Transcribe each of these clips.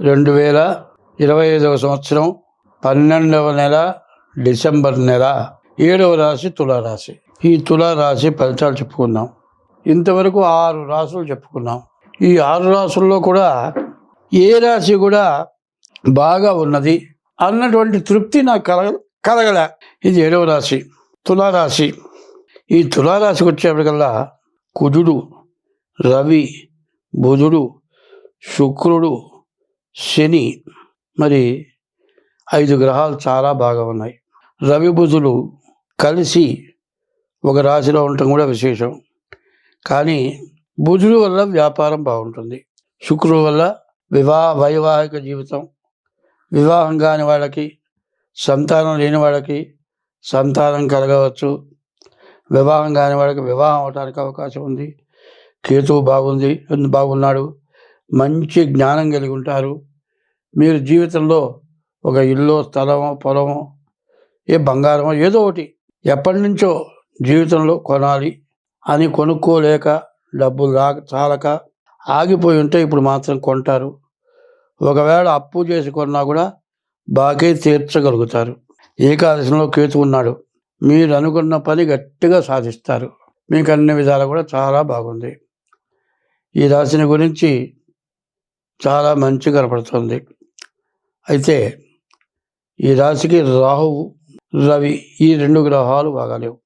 రెండు వేల ఇరవై ఐదవ సంవత్సరం పన్నెండవ నెల డిసెంబర్ నెల ఏడవ రాశి తులారాశి. ఈ తులారాశి ఫలితాలు చెప్పుకుందాం. ఇంతవరకు ఆరు రాసులు చెప్పుకున్నాం. ఈ ఆరు రాసుల్లో కూడా ఏ రాశి కూడా బాగా ఉన్నది అన్నటువంటి తృప్తి నాకు కలగ కలగలే. ఇది ఏడవ రాశి తులారాశి. ఈ తులారాశికి వచ్చేప్పటికల్లా కుజుడు రవి బుధుడు శుక్రుడు శని మరి ఐదు గ్రహాలు చాలా బాగా ఉన్నాయి. రవి బుధులు కలిసి ఒక రాశిలో ఉండటం కూడా విశేషం. కానీ బుధుడు వల్ల వ్యాపారం బాగుంటుంది. శుక్రుడు వల్ల వివాహ వైవాహిక జీవితం వివాహం కాని వాళ్ళకి సంతానం లేని వాళ్ళకి సంతానం కలగవచ్చు. వివాహం కాని వాళ్ళకి వివాహం అవడానికి అవకాశం ఉంది. కేతువు బాగుంది బాగున్నాడు. మంచి జ్ఞానం కలిగి ఉంటారు. మీరు జీవితంలో ఒక ఇల్లు స్థలమో పొలమో ఏ బంగారమో ఏదో ఒకటి ఎప్పటి నుంచో జీవితంలో కొనాలి అని కొనుక్కోలేక డబ్బులు రాక చాలక ఆగిపోయి ఉంటే ఇప్పుడు మాత్రం కొంటారు. ఒకవేళ అప్పు చేసి కొన్నా కూడా బాకీ తీర్చగలుగుతారు. ఏకాదశంలో కేతు ఉన్నాడు. మీరు అనుకున్న పని గట్టిగా సాధిస్తారు. మీకు అన్ని విధాలు కూడా చాలా బాగుంది. ఈ రాశిని గురించి చాలా మంచి కనపడుతుంది. అయితే ఈ రాశికి రాహువు రవి ఈ రెండు గ్రహాలు బాగాలేవు.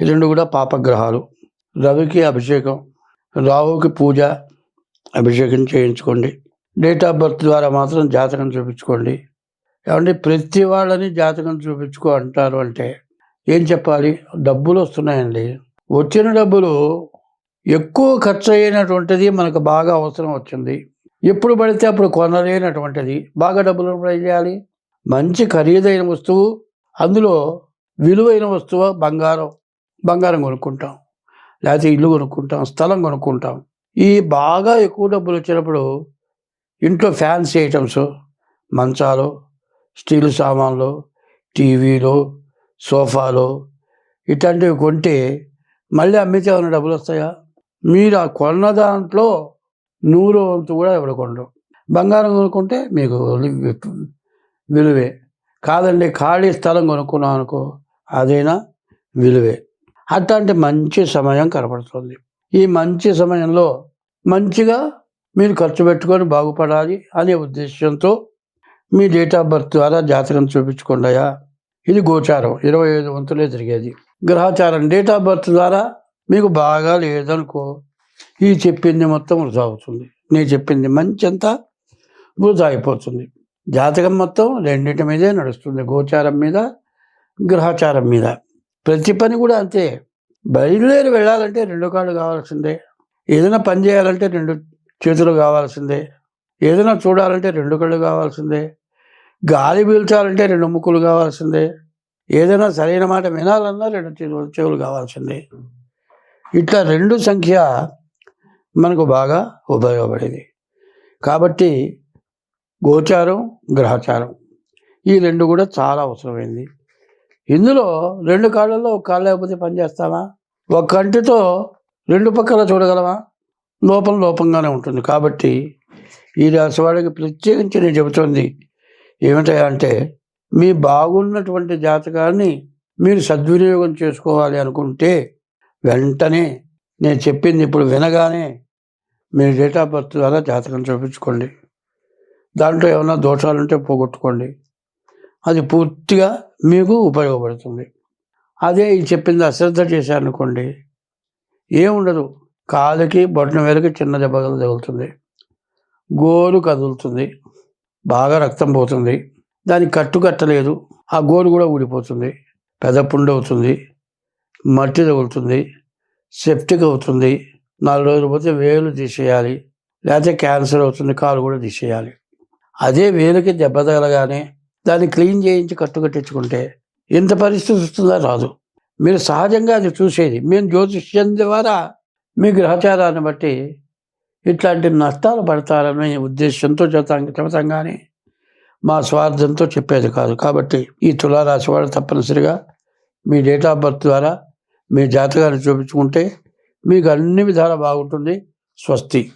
ఈ రెండు కూడా పాపగ్రహాలు. రవికి అభిషేకం రాహుకి పూజ అభిషేకం చేయించుకోండి. డేట్ ఆఫ్ బర్త్ ద్వారా మాత్రం జాతకం చూపించుకోండి. ఏమంటే ప్రతి వాళ్ళని జాతకం చూపించుకో అంటారు అంటే ఏం చెప్పాలి? డబ్బులు వస్తున్నాయండి. వచ్చిన డబ్బులు ఎక్కువ ఖర్చు అయినటువంటిది మనకు బాగా అవసరం వచ్చింది. ఎప్పుడు పడితే అప్పుడు కొనలేనటువంటిది. బాగా డబ్బులు చేయాలి? మంచి ఖరీదైన వస్తువు అందులో విలువైన వస్తువు బంగారం. బంగారం కొనుక్కుంటాం. లేకపోతే ఇల్లు కొనుక్కుంటాం స్థలం కొనుక్కుంటాం. ఈ బాగా ఎక్కువ డబ్బులు వచ్చినప్పుడు ఇంట్లో ఫ్యాన్సీ ఐటమ్స్ మంచాలు స్టీల్ సామాన్లు టీవీలు సోఫాలు ఇట్లాంటివి కొంటే మళ్ళీ అమ్మితే ఏమైనా డబ్బులు వస్తాయా? మీరు ఆ కొన్న దాంట్లో నూరు వంతు కూడా ఇవ్వకుండా బంగారం కొనుక్కుంటే మీకు విలువే. కాదండి ఖాళీ స్థలం కొనుక్కున్నాం అనుకో అదైనా విలువే. అట్లాంటి మంచి సమయం కనపడుతుంది. ఈ మంచి సమయంలో మంచిగా మీరు ఖర్చు పెట్టుకొని బాగుపడాలి అనే ఉద్దేశంతో మీ డేట్ ఆఫ్ బర్త్ ద్వారా జాతకం చూపించుకుండాయా ఇది గోచారం. ఇరవై ఐదు వంతులే తిరిగేది గ్రహచారం. డేట్ ఆఫ్ బర్త్ ద్వారా మీకు బాగా లేదనుకో ఈ చెప్పింది మొత్తం వృధా అవుతుంది నేను చెప్పింది మంచి అంతా వృధా అయిపోతుంది జాతకం మొత్తం రెండింటి మీదే నడుస్తుంది. గోచారం మీద గ్రహచారం మీద. ప్రతి పని కూడా అంతే. బయలుదేరి వెళ్ళాలంటే రెండు కాళ్ళు కావాల్సిందే. ఏదైనా పని చేయాలంటే రెండు చేతులు కావాల్సిందే. ఏదైనా చూడాలంటే రెండు కళ్ళు కావాల్సిందే. గాలి పీల్చాలంటే రెండు ముక్కులు కావాల్సిందే. ఏదైనా సరైన మాట వినాలన్నా రెండు చెవులు కావాల్సిందే. ఇట్లా రెండు సంఖ్య మనకు బాగా ఉపయోగపడేది. కాబట్టి గోచారం గ్రహచారం ఈ రెండు కూడా చాలా అవసరమైంది. ఇందులో రెండు కాళ్ళల్లో ఒక కాళ్ళు లేకపోతే పనిచేస్తామా ఒక కంటితో రెండు పక్కల చూడగలమా లోపం లోపంగానే ఉంటుంది. కాబట్టి ఈ రాశి ప్రత్యేకించి నేను చెబుతోంది ఏమిటంటే మీ బాగున్నటువంటి జాతకాన్ని మీరు సద్వినియోగం చేసుకోవాలి అనుకుంటే వెంటనే నేను చెప్పింది ఇప్పుడు వినగానే మీ డేట్ ఆఫ్ బర్త్ ద్వారా జాతకం చూపించుకోండి. దాంట్లో ఏమైనా దోషాలు ఉంటే పోగొట్టుకోండి. అది పూర్తిగా మీకు ఉపయోగపడుతుంది. అదే ఈ చెప్పింది అశ్రద్ధ చేశారనుకోండి ఏముండదు. కాలుకి బొట్టన వేలకి చిన్న దెబ్బలు తగులుతుంది. గోరు కదులుతుంది. బాగా రక్తం పోతుంది. దానికి కట్టు కట్టలేదు. ఆ గోరు కూడా ఊడిపోతుంది. పెదపుండు అవుతుంది మట్టి తగులుతుంది. సెప్టిక్ అవుతుంది. నాలుగు రోజులు పోతే వేలు తీసేయాలి. లేకపోతే క్యాన్సర్ అవుతుంది కాలు కూడా తీసేయాలి. అదే వేలుకి దెబ్బ తగలగానే దాన్ని క్లీన్ చేయించి కట్టుకట్టించుకుంటే ఇంత పరిస్థితి వస్తుందా? రాదు. మీరు సహజంగా అది చూసేది. మేము జ్యోతిష్యం ద్వారా మీ గ్రహచారాన్ని బట్టి ఇట్లాంటి నష్టాలు పడతారనే ఉద్దేశంతో చెబుతాం చెబుతాం కానీ మా స్వార్థంతో చెప్పేది కాదు. కాబట్టి ఈ తులారాశి వాళ్ళు తప్పనిసరిగా మీ డేట్ ఆఫ్ బర్త్ ద్వారా మీ జాతకాన్ని చూపించుకుంటే మీకు అన్ని విధాలా బాగుంటుంది. స్వస్తి.